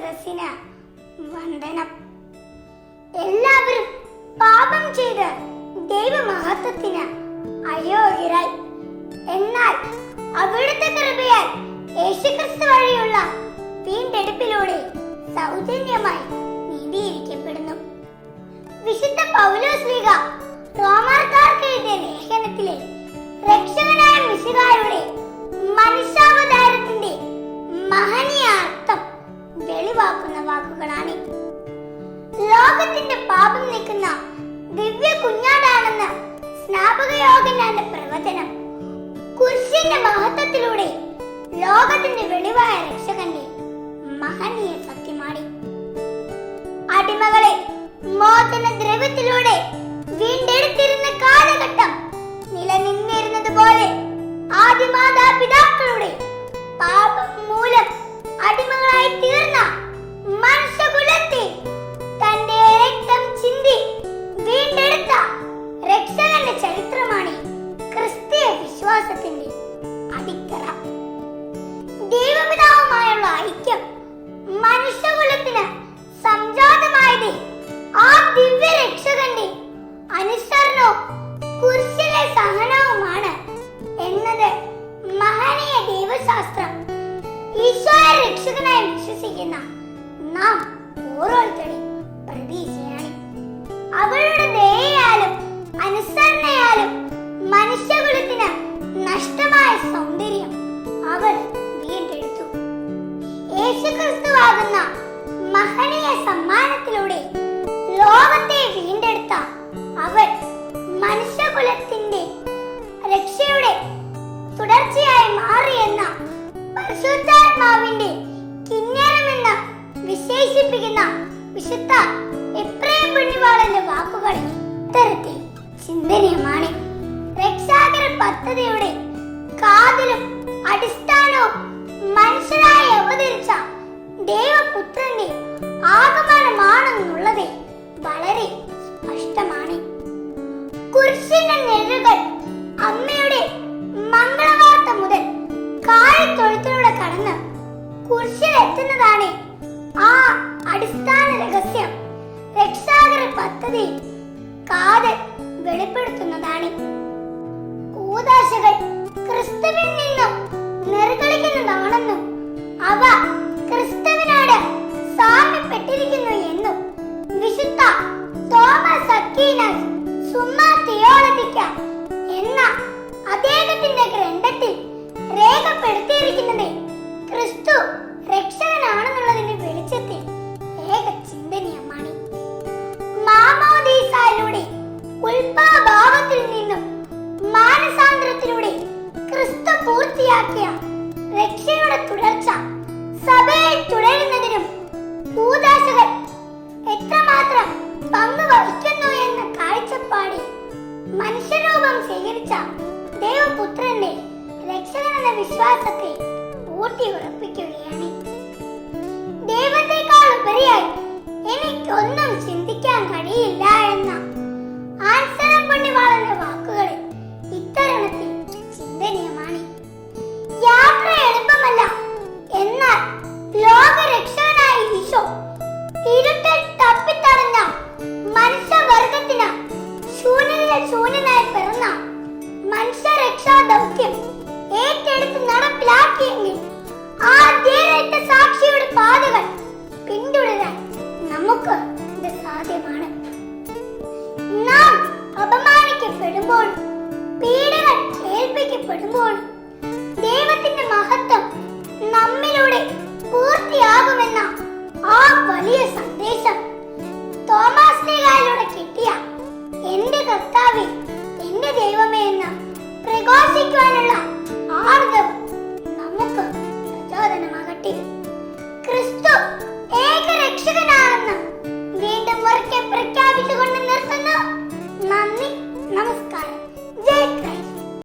സദസ്സിന് വന്ദനം. എല്ലാവരും പാപം ചെയ്ത് ദൈവമഹത്വത്തിന് അയോഗ്യരായി. എന്നാൽ അവിടുത്തെ കൃപയാൽ യേശുക്രിസ്തു വഴിയുള്ള വീണ്ടെടുപ്പിലൂടെ സൗജന്യമായി സ്നാപക പ്രവചനം. കുരിശിന്റെ മഹത്വത്തിലൂടെ ലോകത്തിന്റെ വെളിവായ രക്ഷകനായി വിശ്വസിക്കുന്ന നാം ഓരോരുത്തരും പ്രതീക്ഷയാണ്. അവളുടെ ദയയാലും അനുസരണയാലും മനുഷ്യകുലത്തിന് നഷ്ടമായ സൗന്ദര്യം അവൾ വീണ്ടെടുത്തു. യേശുക്രിസ്തുവാകുന്ന മഹനീയ സമ്മാനത്തിലൂടെ ലോകത്തെ വീണ്ടെടുത്ത അവൾ മനുഷ്യകുലത്തിന്റെ വിശുദ്ധ എത്രയും പുണ്യവാളന്റെ വാക്കുകൾ ഇത്തരത്തിൽ ചിന്തനീയമാണ്. രക്ഷാകര പദ്ധതിയുടെ കാതിലും അടിസ്ഥാനവും മനുഷ്യരായി അവതരിച്ച ദേവപുത്രന്റെ ആഗമനമാണെന്നുള്ളത് വളരെ സ്പഷ്ടമാണ്. കുരിശിന്റെ നെല്ലുകൾ അമ്മയുടെ മംഗളവാർത്ത മുതൽ കാഴ്ത്തൊഴുത്തിലൂടെ കടന്ന് കുരിശിലെത്തുന്നതാണ് ആ അടിസ്ഥാന രഹസ്യം. രക്ഷാകര പദ്ധതി കാതൽ വെളിപ്പെടുത്തുന്നതാണ്. കൂതാശകൾ ക്രിസ്തുവിൽ നിന്നും നിർഗളിക്കുന്നതാണെന്നും അവ ക്രിസ്തുവിനോട് സാമ്യപ്പെട്ടിരിക്കുന്നു എന്നും വിശുദ്ധ തോമസ് അക്കീനസ് സുമ്മ തിയോളജിക്ക എന്ന അദ്ദേഹത്തിന്റെ ഗ്രന്ഥത്തിൽ രേഖപ്പെടുത്തിയിരിക്കുന്നത് ക്രിസ്തു രക്ഷകനാണെന്നുള്ളതിന്റെ ഉൽപാഭാവത്തിൽ നിന്നും മാനസാന്തരത്തിലൂടെ ക്രിസ്തു പൂർത്തിയാക്കിയ രക്ഷയുടെ തുടർച്ച സഭയിൽ എന്ന വിശ്വാസത്തെ ചിന്തിക്കാൻ കഴിയില്ല ഇരുട്ടിൽ തപ്പിത്തടഞ്ഞ മനുഷ്യവർഗത്തിന് ശൂന്യതയിൽ ശൂന്യനായി പിറന്ന മനുഷ്യരക്ഷാ ദൗത്യം